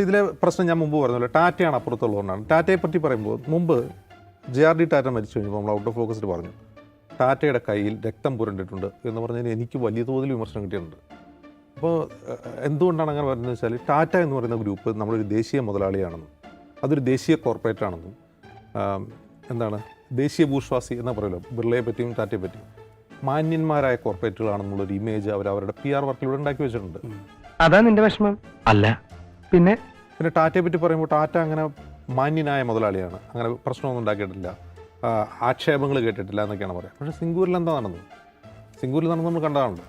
പക്ഷേ ഇതിലെ പ്രശ്നം ഞാൻ മുമ്പ് പറഞ്ഞല്ലോ ടാറ്റയാണ് അപ്പുറത്തുള്ളതുകൊണ്ടാണ്. ടാറ്റയെ പറ്റി പറയുമ്പോൾ മുമ്പ് ജെ ആർ ഡി ടാറ്റ മരിച്ചു കഴിഞ്ഞപ്പോൾ നമ്മൾ ഔട്ട് ഓഫ് ഫോക്കസിൽ പറഞ്ഞു ടാറ്റയുടെ കയ്യിൽ രക്തം പുരണ്ടിട്ടുണ്ട് എന്ന് പറഞ്ഞാൽ എനിക്ക് വലിയ തോതിൽ വിമർശനം കിട്ടിയിട്ടുണ്ട്. അപ്പോൾ എന്തുകൊണ്ടാണ് അങ്ങനെ പറയുന്നത് വെച്ചാൽ ടാറ്റ എന്ന് പറയുന്ന ഗ്രൂപ്പ് നമ്മളൊരു ദേശീയ മുതലാളിയാണെന്നും അതൊരു ദേശീയ കോർപ്പറേറ്റ് ആണെന്നും എന്താണ് ദേശീയ ഭൂഷ്വാസി എന്ന് പറയുമല്ലോ ബിർളയെ പറ്റിയും ടാറ്റയെ പറ്റിയും മാന്യന്മാരായ കോർപ്പറേറ്റുകളാണെന്നുള്ളൊരു ഇമേജ് അവർ അവരുടെ പി ആർ വർക്കിലൂടെ ഉണ്ടാക്കി വെച്ചിട്ടുണ്ട്. അതാ നിന്റെ വിഷമം? അല്ല. പിന്നെ പിന്നെ ടാറ്റയെ പറ്റി പറയുമ്പോൾ ടാറ്റ അങ്ങനെ മാന്യനായ മുതലാളിയാണ്. അങ്ങനെ പ്രശ്നമൊന്നും ഉണ്ടാക്കിയിട്ടില്ല. ആക്ഷേപങ്ങൾ കേട്ടിട്ടില്ല എന്നൊക്കെയാണ് പറയുക. പക്ഷേ സിംഗൂരിൽ എന്താ നടന്നത്? സിംഗൂരിൽ നടന്നത് നമ്മൾ കണ്ടതാണല്ലോ.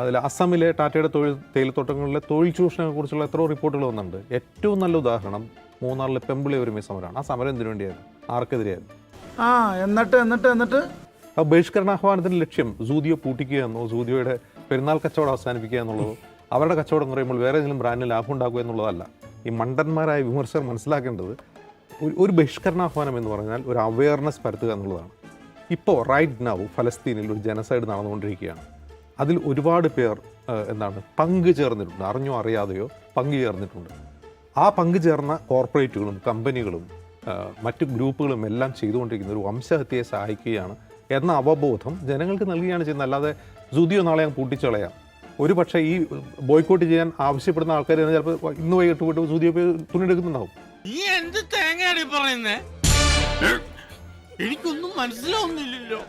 അതിൽ അസമിലെ ടാറ്റയുടെ തൊഴിൽ തേയിലത്തോട്ടങ്ങളിലെ തൊഴിൽ ചൂഷണങ്ങളെ കുറിച്ചുള്ള എത്രയോ റിപ്പോർട്ടുകൾ വന്നിട്ടുണ്ട്. ഏറ്റവും നല്ല ഉദാഹരണം മൂന്നാറിലെ പെമ്പിളി ഒരുമി സമരമാണ് ആ സമരം എന്തിനു വേണ്ടിയായിരുന്നു? ആർക്കെതിരെയായിരുന്നു? ആ എന്നിട്ട് എന്നിട്ട് എന്നിട്ട്? ആ ബഹിഷ്കരണാഹ്വാനത്തിന്റെ ലക്ഷ്യം സൂദിയോ പൂട്ടിക്കുക എന്നോ സൂദിയോയുടെ പെരുന്നാൾ കച്ചവടം അവസാനിപ്പിക്കുക എന്നുള്ളതോ അവരുടെ കച്ചവടം കുറയുമ്പോൾ വേറെ ഏതെങ്കിലും ബ്രാൻഡിന് ലാഭം ഉണ്ടാക്കുക എന്നുള്ളതല്ല. ഈ മണ്ടന്മാരായ വിമർശകർ മനസ്സിലാക്കേണ്ടത് ഒരു ബഹിഷ്കരണാഹ്വാനം എന്ന് പറഞ്ഞാൽ ഒരു അവയർനെസ് പരത്തുക എന്നുള്ളതാണ്. ഇപ്പോൾ റൈറ്റ് നൗ ഫലസ്തീനിൽ ഒരു ജനസൈഡ് നടന്നുകൊണ്ടിരിക്കുകയാണ്. അതിൽ ഒരുപാട് പേർ എന്താണ് പങ്ക് ചേർന്നിട്ടുണ്ട്. അറിഞ്ഞോ അറിയാതെയോ പങ്ക് ചേർന്നിട്ടുണ്ട്. ആ പങ്ക് ചേർന്ന കോർപ്പറേറ്റുകളും കമ്പനികളും മറ്റ് ഗ്രൂപ്പുകളും എല്ലാം ചെയ്തുകൊണ്ടിരിക്കുന്ന ഒരു വംശഹത്യയെ സഹായിക്കുകയാണ് എന്ന അവബോധം ജനങ്ങൾക്ക് നൽകുകയാണ് ചെയ്യുന്നത്. അല്ലാതെ ജുതിയോ നാളെ ഞാൻ പൂട്ടിച്ചളയാം. ഒരു പക്ഷേ ഈ ബോയ്ക്കോട്ട് ചെയ്യാൻ ആവശ്യപ്പെടുന്ന ആൾക്കാർ ചിലപ്പോൾ ഇന്ന് വൈകിട്ട് പോയിട്ട് സൂര്യ തുണി തുണിയെടുക്കുന്നുണ്ടാവും. നീ എന്ത് തേങ്ങയാടി പറയുന്നേ? എനിക്കൊന്നും മനസ്സിലാവുന്നില്ലല്ലോ.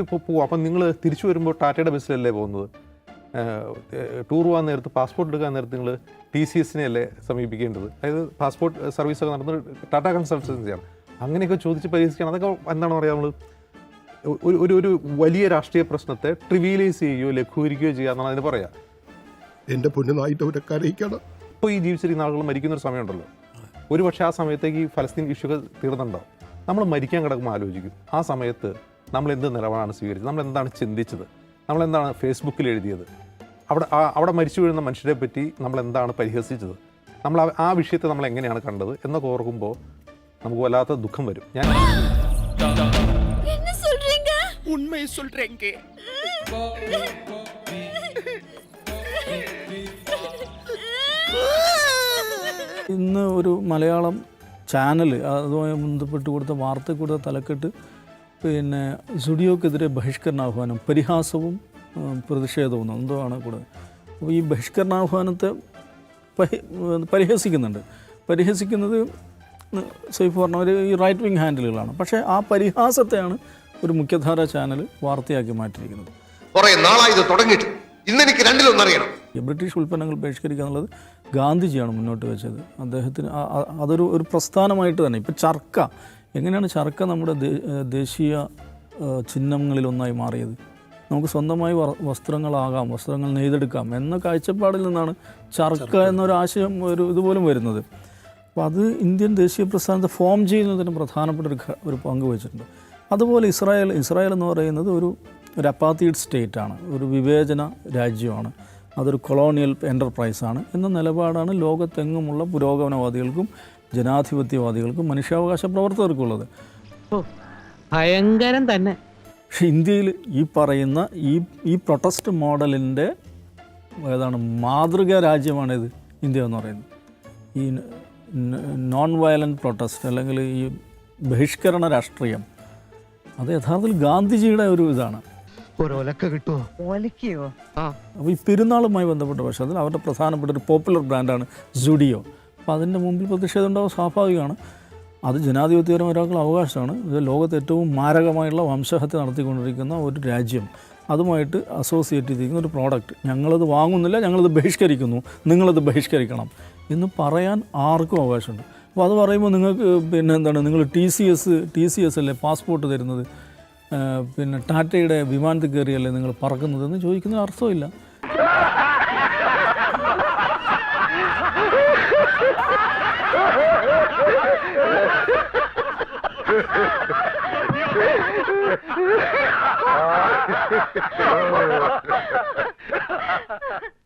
ഇപ്പോൾ പോവും. അപ്പം നിങ്ങൾ തിരിച്ചു വരുമ്പോൾ ടാറ്റയുടെ ബസ്സിലല്ലേ പോകുന്നത്? ടൂർ പോകാൻ നേരത്ത് പാസ്പോർട്ട് എടുക്കാൻ നേരത്ത് നിങ്ങൾ ടി സി എസിനെ അല്ലേ സമീപിക്കേണ്ടത്? അതായത് പാസ്പോർട്ട് സർവീസൊക്കെ നടന്നത് ടാറ്റ കൺസൾട്ടൻസിയാണ്. അങ്ങനെയൊക്കെ ചോദിച്ച് പരിഹരിക്കുകയാണ് അതൊക്കെ എന്താണെന്ന് പറയാം നമ്മൾ ഒരു ഒരു വലിയ രാഷ്ട്രീയ പ്രശ്നത്തെ ട്രിവിയലൈസ് ചെയ്യുകയോ ലഘൂകരിക്കുകയോ ചെയ്യുക എന്നാണ് അതിന് പറയാ. എന്റെ പുണ്യനായിട്ട് അവരെ കരയിക്കണം ഇപ്പോൾ ഈ ജീവിച്ചിരിക്കുന്ന ആളുകൾ മരിക്കുന്ന ഒരു സമയമുണ്ടല്ലോ. ഒരു പക്ഷേ ആ സമയത്തേക്ക് ഈ ഫലസ്തീൻ ഇഷ്യൂകൾ തീർന്നുണ്ടോ നമ്മൾ മരിക്കാൻ കിടക്കുമ്പോൾ ആലോചിക്കും. ആ സമയത്ത് നമ്മൾ എന്ത് നിലപാടാണ് സ്വീകരിച്ചത്? നമ്മൾ എന്താണ് ചിന്തിച്ചത്? നമ്മൾ എന്താണ് ഫേസ്ബുക്കിൽ എഴുതിയത്? അവിടെ അവിടെ മരിച്ചു വീഴുന്ന മനുഷ്യരെ പറ്റി നമ്മൾ എന്താണ് പരിഹസിച്ചത്? നമ്മൾ ആ വിഷയത്തെ നമ്മൾ എങ്ങനെയാണ് കണ്ടത്? എന്നൊക്കെ ഓർക്കുമ്പോൾ നമുക്ക് വല്ലാത്ത ദുഃഖം വരും. ഞാൻ சொல்றீங்க ഉണ്മയെ சொல்றேங்க ഇന്ന് ഒരു മലയാളം ചാനൽ അതുമായി ബന്ധപ്പെട്ട് കൊടുത്ത വാർത്ത കൊടുത്ത തലക്കെട്ട് പിന്നെ സുഡിയോക്കെതിരെ ബഹിഷ്കരണാഹ്വാനം പരിഹാസവും ഉം, പ്രതിഷേധവും എന്തോ ആണ് കൂടെ അപ്പോൾ ഈ ബഹിഷ്കരണാഹ്വാനത്തെ പരി പരിഹസിക്കുന്നുണ്ട് പരിഹസിക്കുന്നത് സൈഫ് പറഞ്ഞ ഒരു ഈ റൈറ്റ് വിങ് ഹാൻഡിലുകളാണ് പക്ഷേ ആ പരിഹാസത്തെയാണ് ഒരു മുഖ്യധാര ചാനൽ വാർത്തയാക്കി മാറ്റിയിരിക്കുന്നത്. കുറേ നാളായി ഇത് തുടങ്ങിയിട്ട്. ഇന്നെനിക്ക് രണ്ടിലൊന്നറിയണം ബ്രിട്ടീഷ് ഉൽപ്പന്നങ്ങൾ ബഹിഷ്കരിക്കുക എന്നുള്ളത് ഗാന്ധിജിയാണ് മുന്നോട്ട് വെച്ചത്. അദ്ദേഹത്തിന് അതൊരു ഒരു പ്രസ്ഥാനമായിട്ട് തന്നെ. ഇപ്പോൾ ചർക്ക എങ്ങനെയാണ് ചർക്ക നമ്മുടെ ദേശീയ ചിഹ്നങ്ങളിലൊന്നായി മാറിയത്? നമുക്ക് സ്വന്തമായി വസ്ത്രങ്ങളാകാം വസ്ത്രങ്ങൾ നെയ്തെടുക്കാം എന്ന കാഴ്ചപ്പാടിൽ നിന്നാണ് ചർക്ക എന്നൊരു ആശയം ഒരു ഇതുപോലും വരുന്നത്. അപ്പോൾ അത് ഇന്ത്യൻ ദേശീയ പ്രസ്ഥാനത്തെ ഫോം ചെയ്യുന്നതിന് പ്രധാനപ്പെട്ട ഒരു ഒരു പങ്ക് വഹിച്ചിട്ടുണ്ട് അതുപോലെ ഇസ്രായേൽ ഇസ്രായേൽ എന്ന് പറയുന്നത് ഒരു ഒരു അപ്പാത്തീഡ് സ്റ്റേറ്റ് ആണ്. ഒരു വിവേചന രാജ്യമാണ്. അതൊരു കൊളോണിയൽ എന്റർപ്രൈസാണ് എന്ന നിലപാടാണ് ലോകത്തെങ്ങുമുള്ള പുരോഗമനവാദികൾക്കും ജനാധിപത്യവാദികൾക്കും മനുഷ്യാവകാശ പ്രവർത്തകർക്കുള്ളത്. ഭയങ്കരം തന്നെ. പക്ഷേ ഇന്ത്യയിൽ ഈ പറയുന്ന ഈ ഈ പ്രൊട്ടസ്റ്റ് മോഡലിന്റെ ഏതാണ് മാതൃകാ രാജ്യമാണിത് ഇന്ത്യ എന്ന് പറയുന്നത്. ഈ നോൺ വയലന്റ് പ്രൊട്ടസ്റ്റ് അല്ലെങ്കിൽ ഈ ബഹിഷ്കരണ രാഷ്ട്രീയം അത് യഥാർത്ഥത്തിൽ ഗാന്ധിജിയുടെ ഒരു ഇതാണ്. ഒരൊലക്ക കിട്ടുമോ ഒലക്കയോ? ആ. അപ്പോൾ ഈ പെരുന്നാളുമായി ബന്ധപ്പെട്ട പക്ഷേ അതിൽ അവരുടെ പ്രധാനപ്പെട്ട ഒരു പോപ്പുലർ ബ്രാൻഡാണ് സുഡിയോ. അപ്പോൾ അതിന്റെ മുമ്പിൽ പ്രതിഷേധം ഉണ്ടാവും സ്വാഭാവികമാണ്. അത് ജനാധിപത്യപരമായ ഒരാൾക്കുള്ള അവകാശമാണ്. ഇത് ലോകത്ത് ഏറ്റവും മാരകമായുള്ള വംശഹത്യ നടത്തിക്കൊണ്ടിരിക്കുന്ന ഒരു രാജ്യം. അതുമായിട്ട് അസോസിയേറ്റ് ചെയ്തിരിക്കുന്ന ഒരു പ്രോഡക്റ്റ്. ഞങ്ങളത് വാങ്ങുന്നില്ല ഞങ്ങളത് ബഹിഷ്കരിക്കുന്നു. നിങ്ങളത് ബഹിഷ്കരിക്കണം എന്ന് പറയാൻ ആർക്കും അവകാശമുണ്ട്. അപ്പോൾ അത് പറയുമ്പോൾ നിങ്ങൾക്ക് പിന്നെ എന്താണ് നിങ്ങൾ T C S T C S അല്ലേ പാസ്പോർട്ട് തരുന്നത്? പിന്നെ ടാറ്റയുടെ വിമാനത്തിൽ കയറിയല്ലേ നിങ്ങൾ പറക്കുന്നതെന്ന് ചോദിക്കുന്നതിന് അർത്ഥമില്ല.